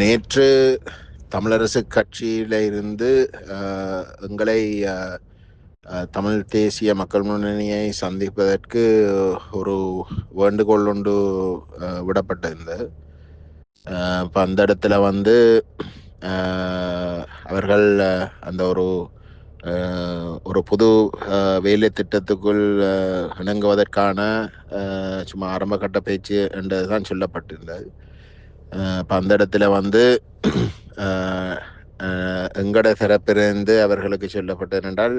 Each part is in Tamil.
நேற்று தமிழரசு கட்சியில இருந்து எங்களை தமிழ் தேசிய மக்கள் முன்னணியை சந்திப்பதற்கு ஒரு வேண்டுகோள் ஒன்று விடப்பட்டிருந்தது. இப்போ அந்த இடத்துல வந்து அவர்கள் அந்த ஒரு ஒரு புது வேலை திட்டத்துக்குள் இணங்குவதற்கான சும்மா ஆரம்பகட்ட பேச்சு என்றதுதான் சொல்லப்பட்டிருந்தது. பந்தடத்தில் அந்த இடத்துல வந்து எங்கட தரப்பிலிருந்து அவர்களுக்கு சொல்லப்பட்டது என்றால்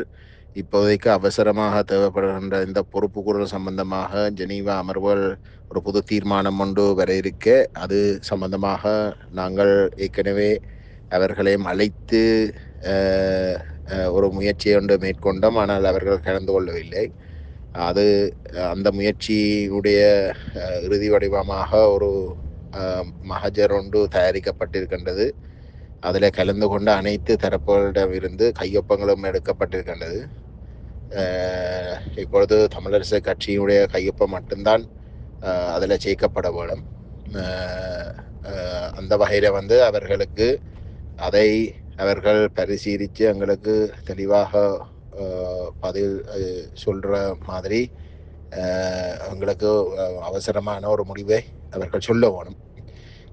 இப்போதைக்கு அவசரமாக தேவைப்படுகின்ற இந்த பொறுப்புக்கூறல் சம்பந்தமாக ஜெனீவா அமர்வுகள் ஒரு புது தீர்மானம் ஒன்று வர இருக்க. அது சம்பந்தமாக நாங்கள் ஏற்கனவே அவர்களையும் அழைத்து ஒரு முயற்சியை ஒன்று மேற்கொண்டோம். ஆனால் அவர்கள் கலந்து கொள்ளவில்லை. அது அந்த முயற்சியுடைய இறுதி வடிவமாக ஒரு அஹ், ஒன்று தயாரிக்கப்பட்டிருக்கின்றது. அதில் கலந்து கொண்ட அனைத்து தரப்புகளிடம் இருந்து கையொப்பங்களும் எடுக்கப்பட்டிருக்கின்றது. இப்பொழுது தமிழரசு கட்சியினுடைய கையொப்பம் மட்டும்தான் அதில் சேர்க்கப்பட வேணும் அந்த வகையில் வந்து அவர்களுக்கு அதை அவர்கள் பரிசீலித்து எங்களுக்கு தெளிவாக பதில் சொல்கிற மாதிரி எங்களுக்கு அவசரமான ஒரு முடிவை அவர்கள் சொல்ல வேணும்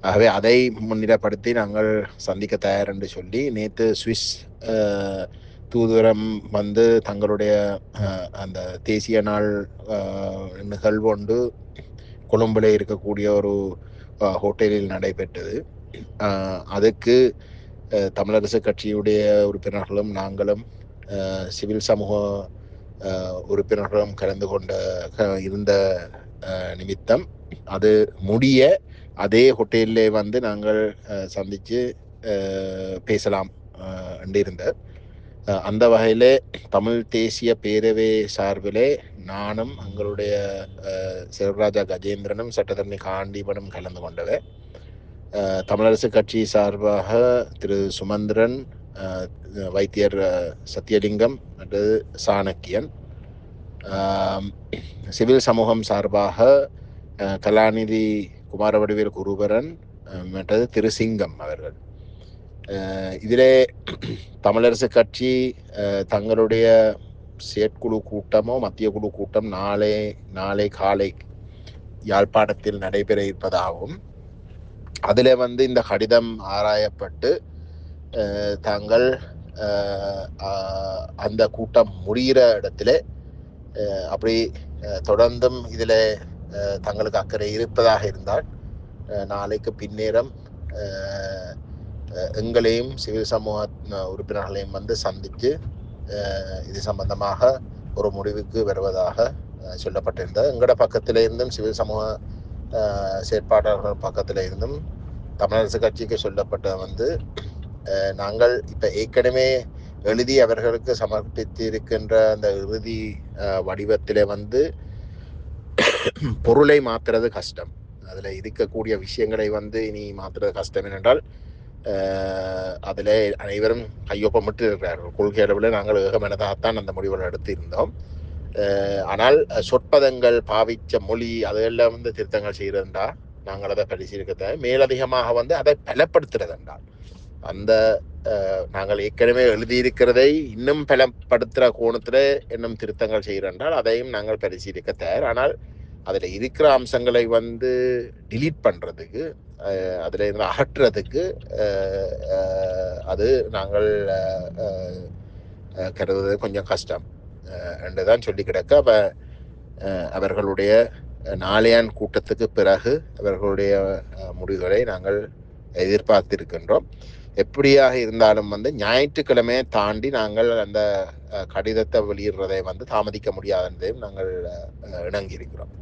ஆகவே அதை முன்னிலைப்படுத்தி நாங்கள் சந்திக்க தயார் என்று சொல்லி நேற்று சுவிஸ் தூதுவரம் வந்து தங்களுடைய அந்த தேசிய நாள் நிகழ்வு ஒன்று கொழும்புல இருக்கக்கூடிய ஒரு ஹோட்டலில் நடைபெற்றது. அதுக்கு தமிழரசு கட்சியுடைய உறுப்பினர்களும் நாங்களும் சிவில் சமூக உறுப்பினர்களும் கலந்து கொண்ட க- இருந்த நிமித்தம் அது முடிய அதே ஹோட்டலிலே வந்து நாங்கள் சந்தித்து சந்திச்சு பேசலாம் இருந்த அந்த வகையில் தமிழ் தேசிய பேரவை சார்பிலே நானும் எங்களுடைய செல்வராஜா கஜேந்திரனும் சட்டத்தரணி காண்டீபனும் கலந்து கொண்டவை தமிழரசு கட்சி சார்பாக திரு சுமந்திரன் வைத்தியர் சத்யலிங்கம் சத்தியலிங்கம் அல்லது சாணக்கியன் சிவில் சமூகம் சார்பாக கலாநிதி குமாரவடிவேல் குருபரன் மற்றது திரு சிங்கம் அவர்கள் இதிலே தமிழரசு கட்சி தங்களுடைய செயற்குழு கூட்டமோ மத்திய குழு கூட்டம் நாளை நாளை காலை யாழ்ப்பாணத்தில் நடைபெற இருப்பதாகவும் அதில் வந்து இந்த கடிதம் ஆராயப்பட்டு தாங்கள் அந்த கூட்டம் முடிகிற இடத்துல அப்படி தொடர்ந்தும் இதில் தங்களுக்கு அக்கறை இருப்பதாக இருந்தால் நாளைக்கு பின்னேரம் எங்களையும் சிவில் சமூக உறுப்பினர்களையும் வந்து சந்தித்து இது சம்பந்தமாக ஒரு முடிவுக்கு வருவதாக சொல்லப்பட்டிருந்தது. எங்களோட பக்கத்தில் இருந்தும் சிவில் சமூக செயற்பாட்டாளர்கள் பக்கத்தில் இருந்தும் தமிழரசு கட்சிக்கு சொல்லப்பட்ட வந்து நாங்கள் இப்போ ஏற்கனவே எழுதி அவர்களுக்கு சமர்ப்பித்து இருக்கின்ற அந்த இறுதி வடிவத்திலே வந்து பொருளை மாத்துறது கஷ்டம். அதில் இருக்கக்கூடிய விஷயங்களை வந்து இனி மாத்துறது கஷ்டம் என்னென்றால் அதில் அனைவரும் கையொப்பமிட்டு இருக்கிறார்கள். கொள்கை அளவில் நாங்கள் ஏகமனதாகத்தான் அந்த முடிவுகள் எடுத்து இருந்தோம். ஆனால் சொற்பதங்கள் பாவிச்ச மொழி அதெல்லாம் வந்து திருத்தங்கள் செய்கிறதுண்டா நாங்கள் அதை பரிசீலிக்க மேலதிகமாக வந்து அதை பலப்படுத்துறதுண்டால் அந்த அஹ், நாங்கள் ஏற்கனவே எழுதியிருக்கிறதை இன்னும் பலப்படுத்துகிற கோணத்தில் இன்னும் திருத்தங்கள் செய்கிறென்றால் அதையும் நாங்கள் பரிசீலிக்க தயார். ஆனால் அதில் இருக்கிற அம்சங்களை வந்து டிலீட் பண்ணுறதுக்கு அதில் இருந்து அகற்றுறதுக்கு அது நாங்கள் அஹ், கருதுவது கொஞ்சம் கஷ்டம். என்று தான் சொல்லி கிடக்க அவ அவர்களுடைய நாளையான் கூட்டத்துக்கு பிறகு அவர்களுடைய முடிவுகளை நாங்கள் எதிர்பார்த்திருக்கின்றோம். எப்படியாக இருந்தாலும் வந்து ஞாயிற்றுக்கிழமையை தாண்டி நாங்கள் அந்த கடிதத்தை வெளியிடுறதை வந்து தாமதிக்க முடியாததையும் நாங்கள் இணங்கியிருக்கிறோம். இணங்கி இருக்கிறோம்